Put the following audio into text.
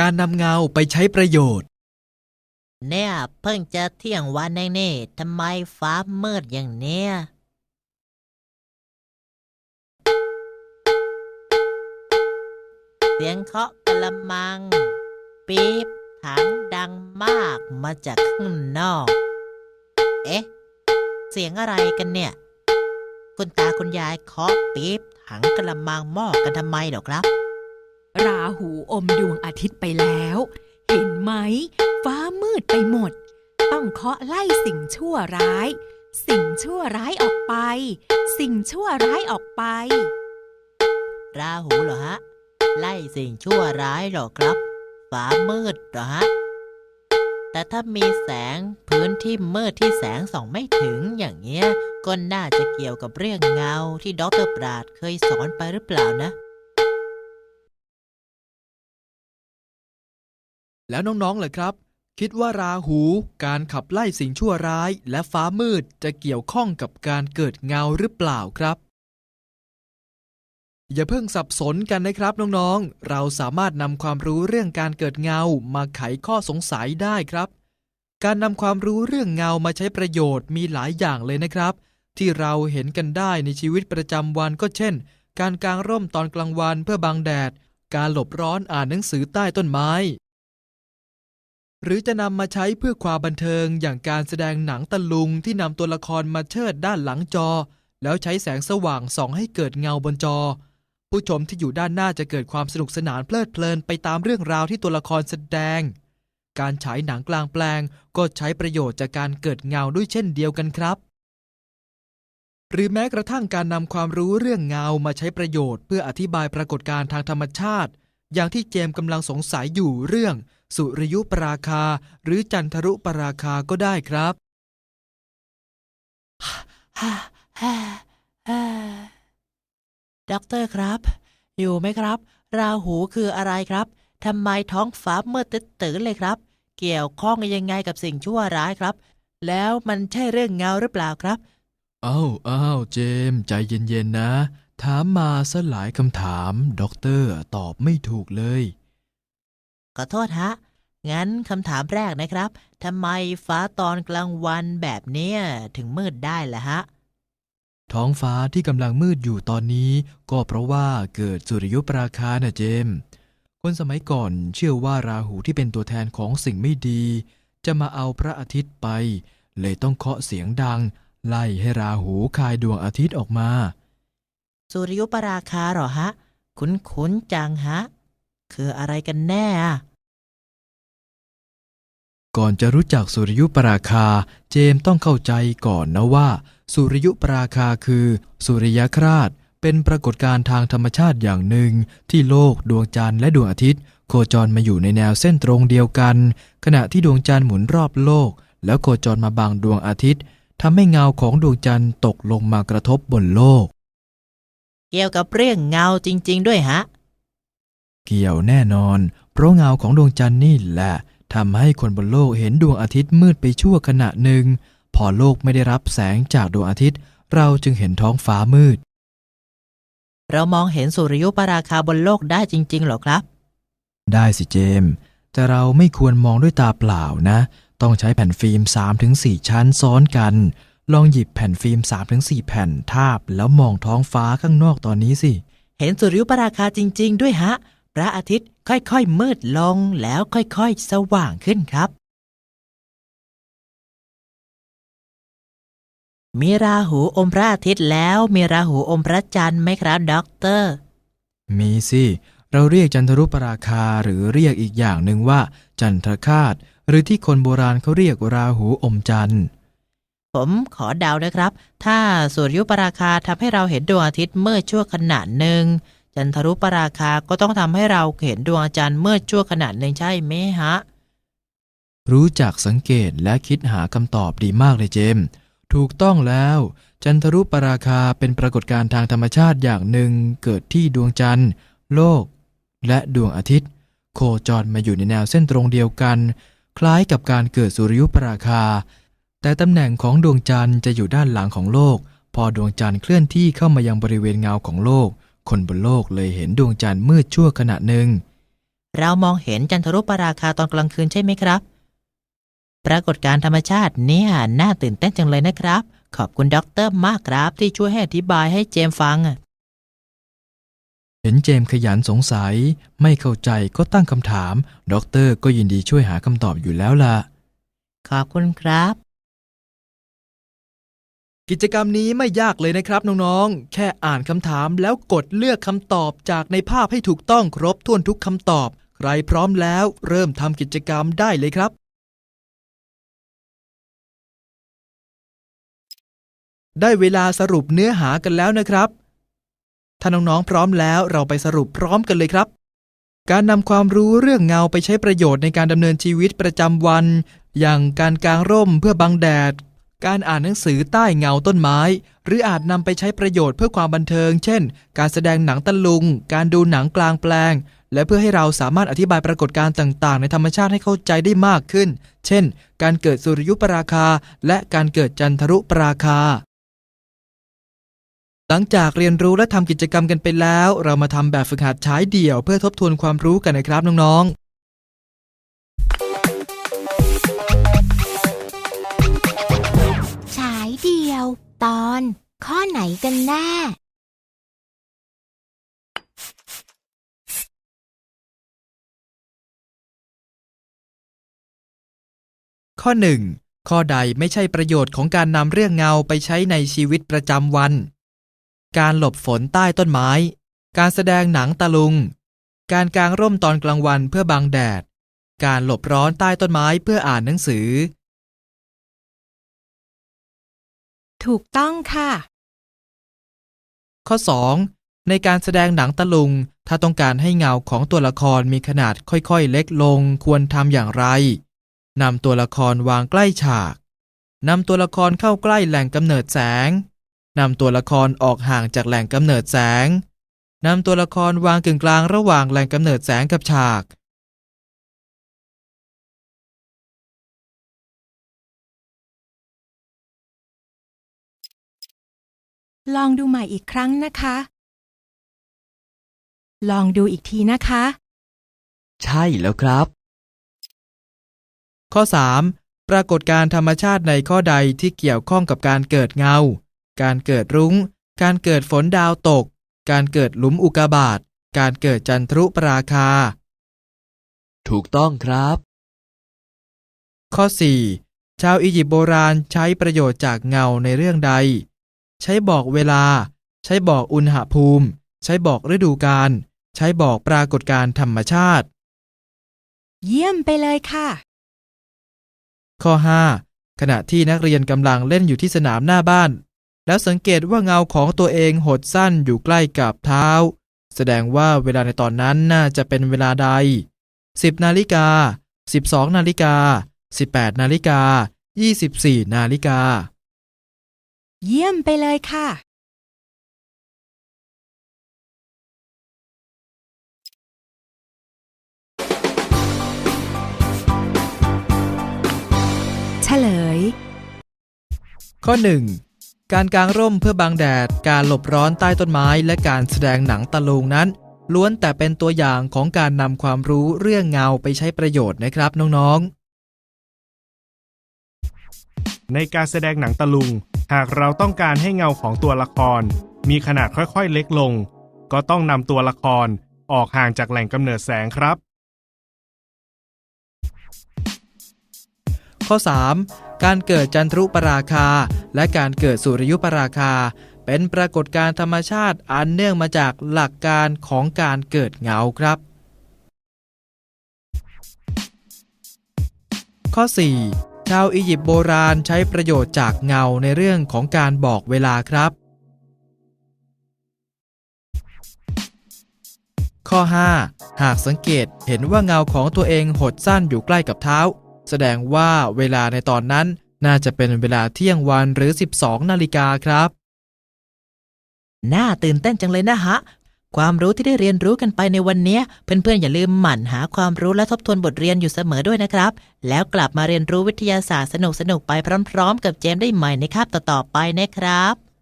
การนำเงาไปใช้ประโยชน์ เนี่ยเพิ่งจะเที่ยงวันเองนี่ทำไมฟ้ามืดอย่างเนี้ย เสียงเคาะกระมัง ปี๊บถังดังมากมาจากข้างนอก เอ๊ะ เสียงอะไรกันเนี่ย คุณตาคุณยายเคาะปี๊บถังกระมังหม้อกันทำไมเหรอครับ ราหูอมดวงอาทิตย์ไปแล้ว เห็นไหม ฟ้ามืดไปหมด ต้องเคาะไล่สิ่งชั่วร้าย สิ่งชั่วร้ายออกไป สิ่งชั่วร้ายออกไป ราหูเหรอฮะ ไล่สิ่งชั่วร้ายเหรอครับ ฟ้ามืดเหรอฮะ แต่ถ้ามีแสงพื้นที่มืดที่แสงส่องไม่ถึงอย่างเงี้ยก็น่าจะเกี่ยวกับเรื่องเงาที่ด็อกเตอร์ปราดเคยสอนไปหรือเปล่านะ แล้วน้องๆเล่ะครับ คิดว่าราหู การขับไล่สิ่งชั่วร้าย และฟ้ามืดจะเกี่ยวข้องกับการเกิดเงาหรือเปล่าครับ อย่าเพิ่งสับสนกันนะครับน้องๆ เราสามารถนำความรู้เรื่องการเกิดเงามาไขข้อสงสัยได้ครับ การนำความรู้เรื่องเงามาใช้ประโยชน์มีหลายอย่างเลยนะครับ ที่เราเห็นกันได้ในชีวิตประจำวันก็เช่น การกางร่มตอนกลางวันเพื่อบังแดด การหลบร้อนอ่านหนังสือใต้ต้นไม้ หรือจะนำมาใช้เพื่อความบันเทิงอย่างการแสดงหนังตะลุงที่นำตัวละครมาเชิดด้านหลังจอ แล้วใช้แสงสว่างส่องให้เกิดเงาบนจอ ผู้ชมที่อยู่ด้านหน้าจะเกิดความสนุกสนานเพลิดเพลินไปตามเรื่องราวที่ตัวละครแสดง การฉายหนังกลางแปลงก็ใช้ประโยชน์จากการเกิดเงาด้วยเช่นเดียวกันครับหรือแม้กระทั่งการนำความรู้เรื่องเงามาใช้ประโยชน์ เพื่ออธิบายปรากฏการณ์ทางธรรมชาติ อย่างที่เจมกำลังสงสัยอยู่เรื่อง สุริยุปราคา หรือจันทรุปราคาก็ได้ครับฮ่าฮ่าฮ่าด็อกเตอร์ครับ อยู่ไหมครับ ราหูคืออะไรครับทำไมท้องฟ้ามืดตื้อๆเลยครับ เกี่ยวข้องยังไงกับสิ่งชั่วร้ายครับ แล้วมันใช่เรื่องเงาหรือเปล่าครับอ้าวอ้าวเจมส์ใจเย็นๆนะ ถามมาซะหลายคำถาม ด็อกเตอร์ตอบไม่ถูกเลย ขอโทษฮะ งั้นคำถามแรกนะครับ ทำไมฟ้าตอนกลางวันแบบเนี้ยถึงมืดได้ล่ะฮะ ท้องฟ้าที่กำลังมืดอยู่ตอนนี้ ก็เพราะว่าเกิดสุริยุปราคาน่ะเจมส์คนสมัยก่อนเชื่อว่าราหูที่เป็นตัวแทนของสิ่งไม่ดี จะมาเอาพระอาทิตย์ไป เลยต้องเคาะเสียงดัง ไล่ให้ราหูคายดวงอาทิตย์ออกมา สุริยุปราคาเหรอฮะ คุ้นๆจังฮะ คืออะไรกันแน่อะก่อนจะรู้จักสุริยุปราคา เจมส์ต้องเข้าใจก่อนนะว่า สุริยุปราคาคือ สุริยคราสเป็นปรากฏการณ์ทางธรรมชาติอย่างหนึ่ง ที่โลกดวงจันทร์และดวงอาทิตย์ โคจรมาอยู่ในแนวเส้นตรงเดียวกัน ขณะที่ดวงจันทร์หมุนรอบโลก แล้วโคจรมาบังดวงอาทิตย์ทำให้เงาของดวงจันทร์ตกลงมากระทบบนโลก เกี่ยวกับเรื่องเงาจริง ๆ ด้วยฮะ เกี่ยวแน่นอน เพราะเงาของดวงจันทร์นี่แหละทำให้คนบนโลกเห็นดวงอาทิตย์มืดไปชั่วขณะหนึ่ง พอโลกไม่ได้รับแสงจากดวงอาทิตย์ เราจึงเห็นท้องฟ้ามืด เรามองเห็นสุริยุปราคาบนโลกได้จริงๆเหรอครับ ได้สิเจมส์แต่เราไม่ควรมองด้วยตาเปล่านะ ต้องใช้แผ่นฟิล์ม 3-4 ชั้นซ้อนกัน ลองหยิบแผ่นฟิล์ม 3-4 แผ่นทาบ แล้วมองท้องฟ้าข้างนอกตอนนี้สิ เห็นสุริยุปราคาจริง ๆ ด้วยฮะ พระอาทิตย์ค่อยๆมืดลงแล้วค่อยๆ สว่างขึ้นครับ มีราหูอมพระอาทิตย์แล้วมีราหูอมพระจันทร์ไหมครับด็อกเตอร์ มีสิ เราเรียกจันทรุปราคาหรือเรียกอีกอย่างหนึ่งว่า จันทรคาตหรือที่คนโบราณเขาเรียกราหูอมจันทร์ ผมขอเดานะครับ ถ้าสุริยุปราคาทำให้เราเห็นดวงอาทิตย์เมื่อชั่วขณะหนึ่ง จันทรุปราคาก็ต้องทำให้เราเห็นดวงจันทร์เมื่อชั่วขณะหนึ่งใช่ไหมฮะ รู้จักสังเกตและคิดหาคำตอบดีมากเลยเจมส์ถูกต้องแล้ว จันทรุปราคาเป็นปรากฏการณ์ทางธรรมชาติอย่างหนึ่งเกิดที่ดวงจันทร์ โลก และดวงอาทิตย์ โคจรมาอยู่ในแนวเส้นตรงเดียวกัน คล้ายกับการเกิดสุริยุปราคา แต่ตำแหน่งของดวงจันทร์จะอยู่ด้านหลังของโลก พอดวงจันทร์เคลื่อนที่เข้ามายังบริเวณเงาของโลก คนบนโลกเลยเห็นดวงจันทร์มืดชั่วขณะหนึ่ง เรามองเห็นจันทรุปราคาตอนกลางคืนใช่ไหมครับ ปรากฏการณ์ธรรมชาติเนี่ยน่าตื่นเต้นจังเลยนะครับ ขอบคุณด็อกเตอร์มากครับ ที่ช่วยให้อธิบายให้เจมส์ฟังอะเห็นเจมส์ขยันสงสัย ไม่เข้าใจก็ตั้งคำถามด็อกเตอร์ก็ยินดีช่วยหาคำตอบอยู่แล้วล่ะ ขอบคุณครับ กิจกรรมนี้ไม่ยากเลยนะครับน้องๆ แค่อ่านคำถามแล้วกดเลือกคำตอบจากในภาพให้ถูกต้องครบถ้วนทุกคำตอบ ใครพร้อมแล้วเริ่มทำกิจกรรมได้เลยครับ ได้เวลาสรุปเนื้อหากันแล้วนะครับ ถ้าน้องๆพร้อมแล้วเราไปสรุปพร้อมกันเลยครับ การนำความรู้เรื่องเงาไปใช้ประโยชน์ในการดำเนินชีวิตประจำวัน อย่างการกางร่มเพื่อบังแดด การอ่านหนังสือใต้เงาต้นไม้ หรืออาจนำไปใช้ประโยชน์เพื่อความบันเทิง เช่น การแสดงหนังตะลุง การดูหนังกลางแปลง และเพื่อให้เราสามารถอธิบายปรากฏการณ์ต่าง ๆ ในธรรมชาติให้เข้าใจได้มากขึ้น เช่น การเกิดสุริยุปราคา และการเกิดจันทรุปราคา หลังจากเรียนรู้และทำกิจกรรมกันไปแล้ว เรามาทำแบบฝึกหัดใช้เดี่ยว เพื่อทบทวนความรู้กันนะครับน้องๆ ตอน ข้อไหนกันแน่ ข้อ 1. ข้อใดไม่ใช่ประโยชน์ของการนำเรื่องเงาไปใช้ในชีวิตประจำวัน การหลบฝนใต้ต้นไม้ การแสดงหนังตะลุง การกางร่มตอนกลางวันเพื่อบังแดด การหลบร้อนใต้ต้นไม้เพื่ออ่านหนังสือ ถูกต้องค่ะ ข้อ 2. ในการแสดงหนังตะลุง ถ้าต้องการให้เงาของตัวละครมีขนาดค่อยๆ เล็กลง ควรทำอย่างไรนำตัวละครวางใกล้ฉากนำตัวละครเข้าใกล้แหล่งกำเนิดแสงนำตัวละครออกห่างจากแหล่งกำเนิดแสงนำตัวละครวางกึ่งกลางระหว่างแหล่งกำเนิดแสงกับฉาก ลองดูใหม่อีกครั้งนะคะ ลองดูอีกทีนะคะ ใช่แล้วครับ ข้อ 3. ปรากฏการณ์ธรรมชาติในข้อใดที่เกี่ยวข้องกับการเกิดเงา การเกิดรุง้ง การเกิดฝนดาวตก การเกิดหลุมอุกาบาต การเกิดจันทรุปราคา ถูกต้องครับ ข้อ 4. ชาวอียิปต์โบราณใช้ประโยชน์จากเงาในเรื่องใด ใช้บอกเวลา ใช้บอกอุณหภูมิ ใช้บอกฤดูกาล ใช้บอกปรากฏการณ์ธรรมชาติ เยี่ยมไปเลยค่ะ ข้อ 5. ขณะที่นักเรียนกำลังเล่นอยู่ที่สนามหน้าบ้าน แล้วสังเกตว่าเงาของตัวเองหดสั้นอยู่ใกล้กับเท้า แสดงว่าเวลาในตอนนั้นน่าจะเป็นเวลาใด 10 นาฬิกา 12 นาฬิกา 18 นาฬิกา 24 นาฬิกา เยี่ยมไปเลยค่ะ เฉลย ข้อ 1. การกางร่มเพื่อบังแดด การหลบร้อนใต้ต้นไม้และการแสดงหนังตะลุงนั้น ล้วนแต่เป็นตัวอย่างของการนำความรู้เรื่องเงาไปใช้ประโยชน์นะครับน้องๆ ในการแสดงหนังตะลุง หากเราต้องการให้เงาของตัวละคร มีขนาดค่อยๆเล็กลง ก็ต้องนำตัวละครออกห่างจากแหล่งกำเนิดแสงครับ ข้อ 3. การเกิดจันทรุปราคา และการเกิดสุริยุปราคา เป็นปรากฏการธรรมชาติอันเนื่องมาจากหลักการของการเกิดเงาครับ ข้อ 4. ชาวอียิปต์โบราณใช้ประโยชน์จากเงาในเรื่องของการบอกเวลาครับ ข้อ 5. หากสังเกตเห็นว่าเงาของตัวเองหดสั้นอยู่ใกล้กับเท้า แสดงว่าเวลาในตอนนั้นน่าจะเป็นเวลาเที่ยงวันหรือ 12 นาฬิกาครับ น่าตื่นเต้นจังเลยนะฮะ ความรู้ที่ได้เรียนรู้กันไปในวันนี้ เพื่อนๆอย่าลืมหมั่นหาความรู้และทบทวนบทเรียนอยู่เสมอด้วยนะครับ แล้วกลับมาเรียนรู้วิทยาศาสตร์สนุกๆไปพร้อม ๆ กับเจมได้ใหม่ในคาบต่อๆไปนะครับ